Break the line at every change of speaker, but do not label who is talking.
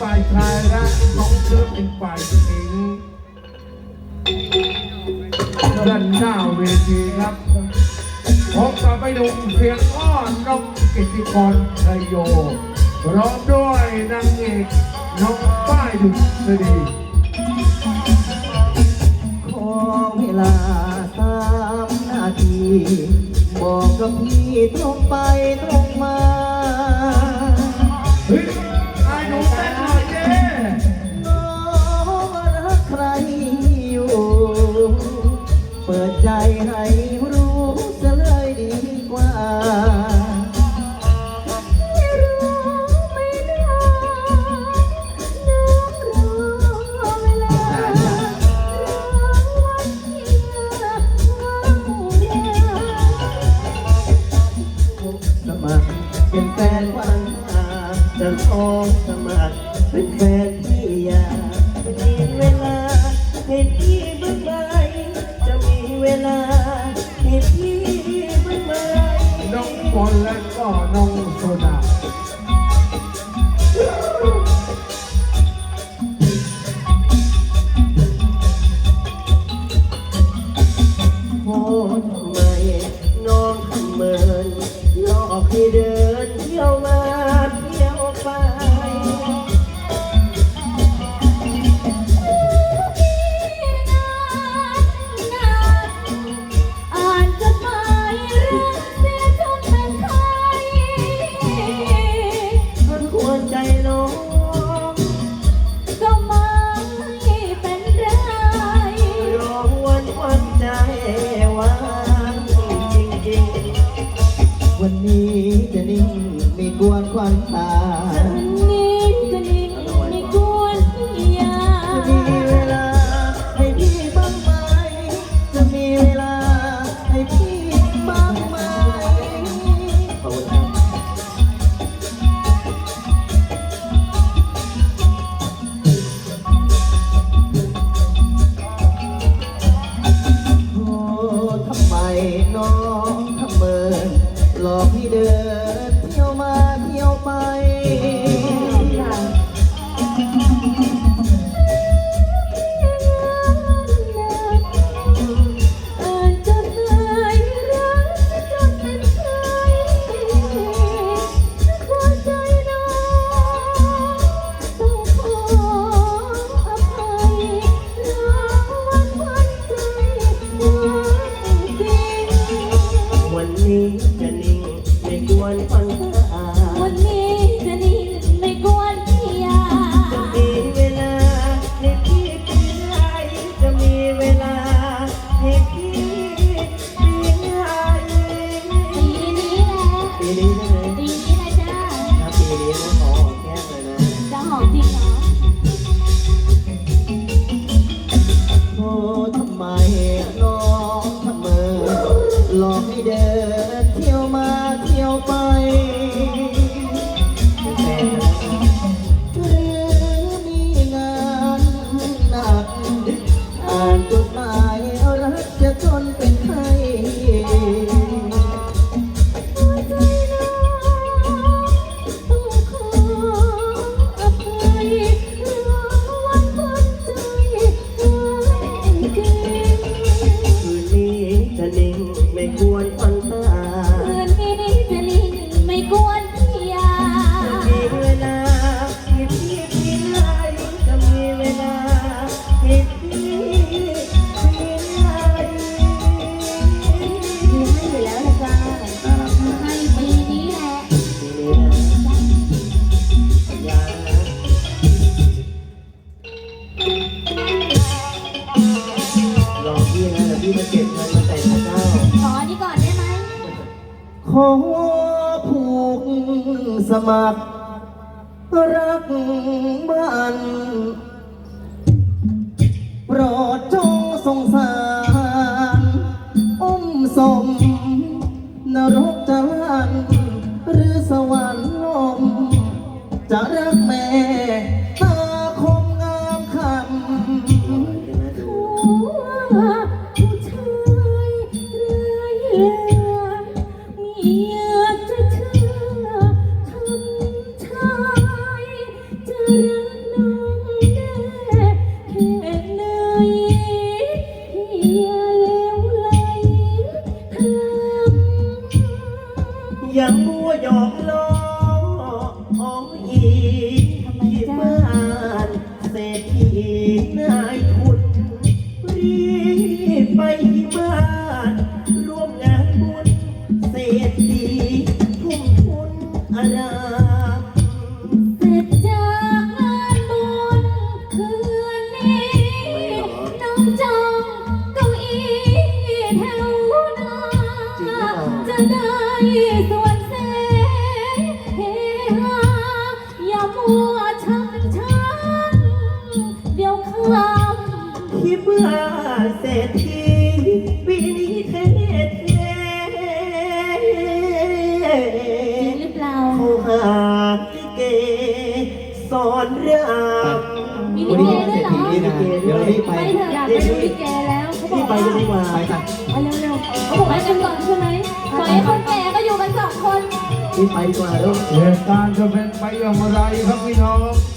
ฝ่ายชายและน้องศิลปินฝ่ายหญิงด้านหน้าเวทีครับพบกับไปหนุ่มเสียงอ้อนน้องกิติกรชัยโยพร้อมด้วยนางเอกน้องป้ายดุษฎี
ขอเวลาสามนาที บอกกับพี่ตรงไปตรงมา ใจให้รู้เสียเลยดีกว่า
ไม่รู้ไม่ได้น้องรอเวลาวันที่ว่างเวลา
สมัครเป็นแฟนวันตาจะขอสมัครเป็นแฟนพี่อยา ลาให้พี่บ้างไหม
น้องบอลและก็น้องโซดา
โอ้ทำไม ไม่
ก
วนควันตา อยู่
แล้
วนะจ้า
ให้
ปีนี้
แหละ
ทีนี้นะสัญญานะลองพี่นะเดี๋ยวพี่มาเก็บเงินมาแต่งพระเจ้า
ขออันนี้ก่อนได้ไหม
ขอผูกสมัคร รักบ้าน จะรักแม่ตาคมงามค
ผู้ชายเรื่อยเรือเมียจะเชื่อคำชายจะรัก
นองแน่แค่ไหนเพียเลวไหลทำำอย่ามั
วหยอกล้อ เฮฮาอย่ามัวชักช้าเดี๋ยวคำ
ที่บ้าเศรษฐีปีนี้เท่เท่
จริงหรือเปล่า
เขาหาลิเกสอนราม
มีลิเกด้วยเหรอ
มีลิเกด้วย
ไปเถอะอยากไปดูลิเกแล้วเขาบ
รี
อบก
ไป
ว่า
กันดีกว่า ไปจ้ะ
ไปเร็วๆเขาบอกให้กันก่อนใช่ไหมปล่อยให้คนแก่ ก็อยู่กันสองคน
รีบไปดีกว่าลูก
เหตุการณ์จะเป็นไปอย่างไรครับพี่น้อง